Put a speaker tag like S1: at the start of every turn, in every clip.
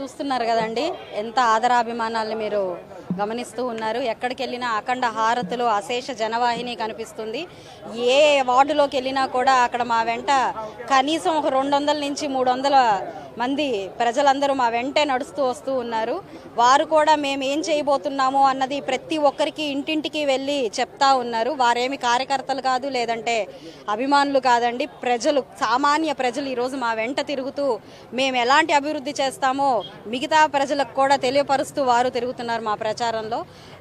S1: చూస్తున్నారు కదండి. ఎంత ఆదరాభిమానాల్ని మీరు గమనిస్తూ ఉన్నారు. ఎక్కడికి వెళ్ళినా అఖండ హారతులు అశేష జనవాహిని కనిపిస్తుంది. ఏ వార్డులోకి వెళ్ళినా కూడా అక్కడ మా వెంట కనీసం ఒక రెండు వందల నుంచి మూడు వందల మంది ప్రజలందరూ మా వెంటే నడుస్తూ వస్తూ ఉన్నారు. వారు కూడా మేము ఏం చేయబోతున్నాము అన్నది ప్రతి ఒక్కరికి ఇంటింటికి వెళ్ళి చెప్తా ఉన్నారు. వారేమి కార్యకర్తలు కాదు లేదంటే అభిమానులు కాదండి. ప్రజలు సామాన్య ప్రజలు ఈరోజు మా వెంట తిరుగుతూ మేము ఎలాంటి అభివృద్ధి చేస్తామో మిగతా ప్రజలకు కూడా తెలియపరుస్తూ వారు తిరుగుతున్నారు మా ప్రచారంలో.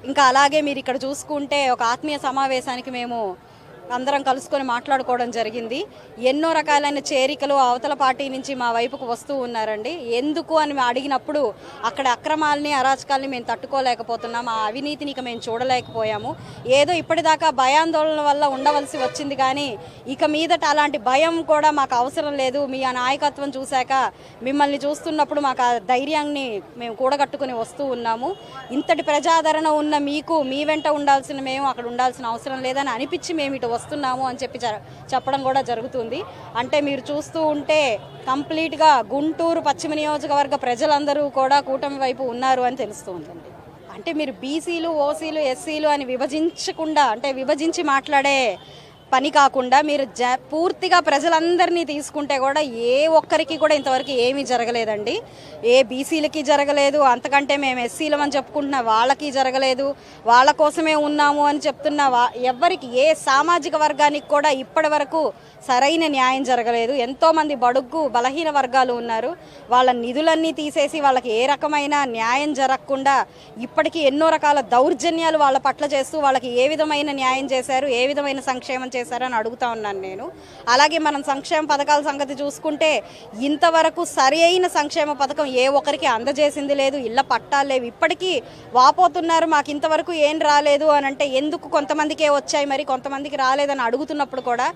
S1: ఇంకా అలాగే మీరు ఇక్కడ చూసుకుంటే ఒక ఆత్మీయ సమావేశానికి మేము అందరం కలుసుకొని మాట్లాడుకోవడం జరిగింది. ఎన్నో రకాలైన చేరికలు అవతల పార్టీ నుంచి మా వైపుకు వస్తూ ఉన్నారండి. ఎందుకు అని అడిగినప్పుడు అక్కడ అక్రమాలని అరాచకాలని మేము తట్టుకోలేకపోతున్నాం. ఆ అవినీతిని ఇక మేము చూడలేకపోయాము. ఏదో ఇప్పటిదాకా భయాందోళన వల్ల ఉండవలసి వచ్చింది కానీ ఇక మీదట అలాంటి భయం కూడా మాకు అవసరం లేదు. మీ ఆ నాయకత్వం చూశాక మిమ్మల్ని చూస్తున్నప్పుడు మాకు ఆ ధైర్యాన్ని మేము కూడగట్టుకుని వస్తూ ఉన్నాము. ఇంతటి ప్రజాదరణ ఉన్న మీకు మీ వెంట ఉండాల్సిన మేము అక్కడ ఉండాల్సిన అవసరం లేదని అనిపించి మేము ఇటు వస్తున్నాము అని చెప్పి చెప్పడం కూడా జరుగుతుంది. అంటే మీరు చూస్తూ ఉంటే కంప్లీట్గా గుంటూరు పశ్చిమ నియోజకవర్గ ప్రజలందరూ కూడా కూటమి వైపు ఉన్నారు అని తెలుస్తూ ఉందండి అంటే మీరు బీసీలు ఓసీలు ఎస్సీలు అని విభజించకుండా అంటే విభజించి మాట్లాడే పని కాకుండా మీరు జ పూర్తిగా ప్రజలందరినీ తీసుకుంటే కూడా ఏ ఒక్కరికి కూడా ఇంతవరకు ఏమీ జరగలేదండి. ఏ బీసీలకి జరగలేదు అంతకంటే మేము ఎస్సీలం అని చెప్పుకుంటున్న వాళ్ళకి జరగలేదు వాళ్ళ కోసమే ఉన్నాము అని చెప్తున్న వా- ఏ సామాజిక వర్గానికి కూడా ఇప్పటి వరకు సరైన న్యాయం జరగలేదు. ఎంతోమంది బడుగ్గు బలహీన వర్గాలు ఉన్నారు. వాళ్ళ నిధులన్నీ తీసేసి వాళ్ళకి ఏ రకమైన న్యాయం జరగకుండా ఇప్పటికీ ఎన్నో రకాల దౌర్జన్యాలు వాళ్ళ పట్ల చేస్తూ వాళ్ళకి ఏ విధమైన న్యాయం చేశారు ఏ విధమైన సంక్షేమం చేశారని అడుగుతా ఉన్నాను నేను. అలాగే మనం సంక్షేమ పథకాల సంగతి చూసుకుంటే ఇంతవరకు సరి అయిన సంక్షేమ పథకం ఏ ఒక్కరికి అందజేసింది లేదు. ఇళ్ళ పట్టాలు లేవు. ఇప్పటికీ వాపోతున్నారు. మాకు ఇంతవరకు ఏం రాలేదు అని అంటే ఎందుకు కొంతమందికే వచ్చాయి మరి? కొంతమందికి రాలేదని అడుగుతున్నప్పుడు కూడా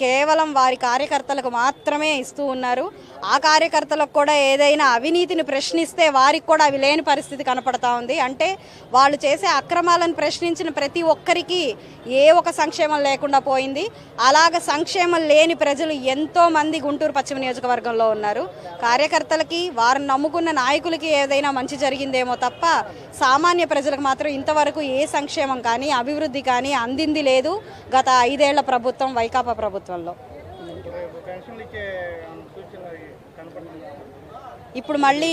S1: కేవలం వారి కార్యకర్తలకు మాత్రమే ఇస్తూ ఉన్నారు. ఆ కార్యకర్తలకు కూడా ఏదైనా అవినీతిని ప్రశ్నిస్తే వారికి కూడా అవి లేని పరిస్థితి కనపడతా ఉంది. అంటే వాళ్ళు చేసే అక్రమాలను ప్రశ్నించిన ప్రతి ఒక్కరికి ఏ ఒక సంక్షేమం లేకుండా పోయింది అలాగ సంక్షేమం లేని ప్రజలు ఎంతో మంది గుంటూరు పశ్చిమ నియోజకవర్గంలో ఉన్నారు. కార్యకర్తలకి వారు నమ్ముకున్న నాయకులకి ఏదైనా మంచి జరిగిందేమో తప్ప సామాన్య ప్రజలకు మాత్రం ఇంతవరకు ఏ సంక్షేమం కానీ అభివృద్ధి కానీ అందింది లేదు గత ఐదేళ్ళ ప్రభుత్వం వైకాపా ప్రభుత్వంలో. ఇప్పుడు మళ్ళీ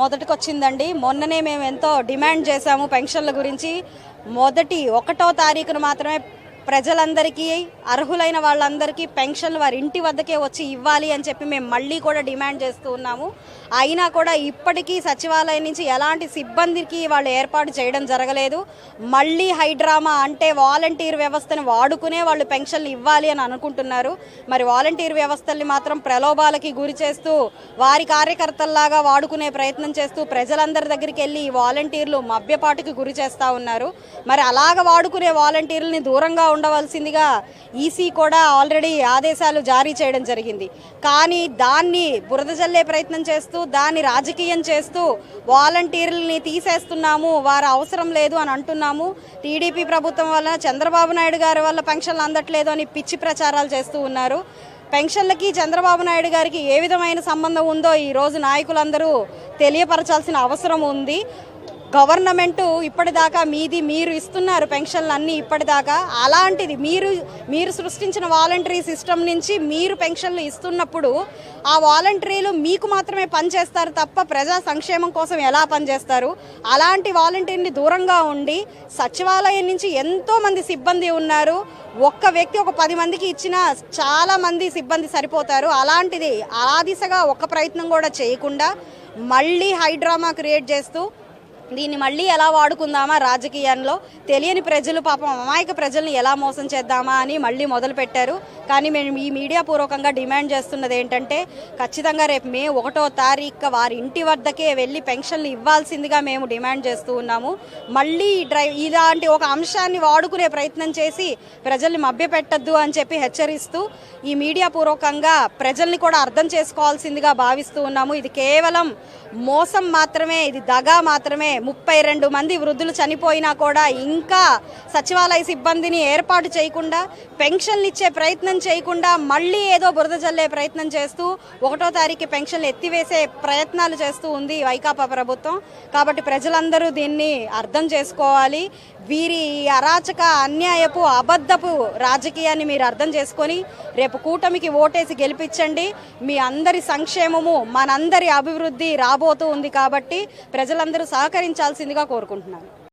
S1: మొదటికి వచ్చిందండి మొన్ననే మేము ఎంతో డిమాండ్ చేశాము పెన్షన్ల గురించి. మొదటి ఒకటో తారీఖున మాత్రమే ప్రజలందరికీ అర్హులైన వాళ్ళందరికీ పెన్షన్లు వారి ఇంటి వద్దకే వచ్చి ఇవ్వాలి అని చెప్పి మేము మళ్ళీ కూడా డిమాండ్ చేస్తూ ఉన్నాము. అయినా కూడా ఇప్పటికీ సచివాలయం నుంచి ఎలాంటి సిబ్బందికి వాళ్ళు ఏర్పాటు చేయడం జరగలేదు. మళ్ళీ హైడ్రామా అంటే వాలంటీర్ వ్యవస్థను వాడుకునే వాళ్ళు పెన్షన్లు ఇవ్వాలి అని అనుకుంటున్నారు. మరి వాలంటీర్ వ్యవస్థల్ని మాత్రం ప్రలోభాలకి గురి చేస్తూ వారి కార్యకర్తల్లాగా వాడుకునే ప్రయత్నం చేస్తూ ప్రజలందరి దగ్గరికి వెళ్ళి ఈ వాలంటీర్లు మభ్యపాటుకి గురి చేస్తూ ఉన్నారు. మరి అలాగ వాడుకునే వాలంటీర్లని దూరంగా ఉండవలసిందిగా ఈసీ కూడా ఆల్రెడీ ఆదేశాలు జారీ చేయడం జరిగింది. కానీ దాన్ని బురద జల్లే ప్రయత్నం చేస్తూ దాన్ని రాజకీయం చేస్తూ వాలంటీర్లని తీసేస్తున్నాము వారు అవసరం లేదు అని అంటున్నాము. టీడీపీ ప్రభుత్వం వల్ల చంద్రబాబు నాయుడు గారి వల్ల పెన్షన్లు అందట్లేదు అని పిచ్చి ప్రచారాలు చేస్తూ ఉన్నారు. పెన్షన్లకి చంద్రబాబు నాయుడు గారికి ఏ విధమైన సంబంధం ఉందో ఈ రోజు నాయకులందరూ తెలియపరచాల్సిన అవసరం ఉంది. గవర్నమెంట్ ఇప్పటిదాకా మీది మీరు ఇస్తున్నారు పెన్షన్లు అన్నీ ఇప్పటిదాకా. అలాంటిది మీరు మీరు సృష్టించిన వాలంటరీ సిస్టమ్ నుంచి మీరు పెన్షన్లు ఇస్తున్నప్పుడు ఆ వాలంటరీలు మీకు మాత్రమే పనిచేస్తారు తప్ప ప్రజా సంక్షేమం కోసం ఎలా పనిచేస్తారు? అలాంటి వాలంటీర్ని దూరంగా ఉండి సచివాలయం నుంచి ఎంతో మంది సిబ్బంది ఉన్నారు. ఒక్క వ్యక్తి ఒక పది మందికి ఇచ్చిన చాలా మంది సిబ్బంది సరిపోతారు. అలాంటిది ఆ దిశగా ఒక్క ప్రయత్నం కూడా చేయకుండా మళ్ళీ హైడ్రామా క్రియేట్ చేస్తూ దీన్ని మళ్ళీ ఎలా వాడుకుందామా రాజకీయంలో తెలియని ప్రజలు పాపం అమాయక ప్రజల్ని ఎలా మోసం చేద్దామా అని మళ్ళీ మొదలు పెట్టారు కానీ మేము ఈ మీడియా పూర్వకంగా డిమాండ్ చేస్తున్నది ఏంటంటే ఖచ్చితంగా రేపు మే ఒకటో తారీఖు వారి ఇంటి వద్దకే వెళ్ళి పెన్షన్లు ఇవ్వాల్సిందిగా మేము డిమాండ్ చేస్తూ ఉన్నాము. మళ్ళీ డ్రైవ్ డ్రై ఇలాంటి ఒక అంశాన్ని వాడుకునే ప్రయత్నం చేసి ప్రజల్ని మభ్యపెట్టద్దు అని చెప్పి హెచ్చరిస్తూ ఈ మీడియా పూర్వకంగా ప్రజల్ని కూడా అర్థం చేసుకోవాల్సిందిగా భావిస్తూ ఉన్నాము. ఇది కేవలం మోసం మాత్రమే ఇది దగా మాత్రమే. ముప్పై రెండు మంది వృద్ధులు చనిపోయినా కూడా ఇంకా సచివాలయ సిబ్బందిని ఏర్పాటు చేయకుండా పెన్షన్లు ఇచ్చే ప్రయత్నం చేయకుండా మళ్ళీ ఏదో బురద జల్లే ప్రయత్నం చేస్తూ ఒకటో తారీఖు పెన్షన్లు ఎత్తివేసే ప్రయత్నాలు చేస్తూ ఉంది వైకాపా ప్రభుత్వం. కాబట్టి ప్రజలందరూ దీన్ని అర్థం చేసుకోవాలి. వీరి అరాచక అన్యాయపు అబద్ధపు రాజకీయాన్ని మీరు అర్థం చేసుకొని రేపు కూటమికి ఓటేసి గెలిపించండి. మీ అందరి సంక్షేమము మనందరి అభివృద్ధి రాబోతూ ఉంది కాబట్టి ప్రజలందరూ సహకరించాల్సిందిగా కోరుకుంటున్నాను.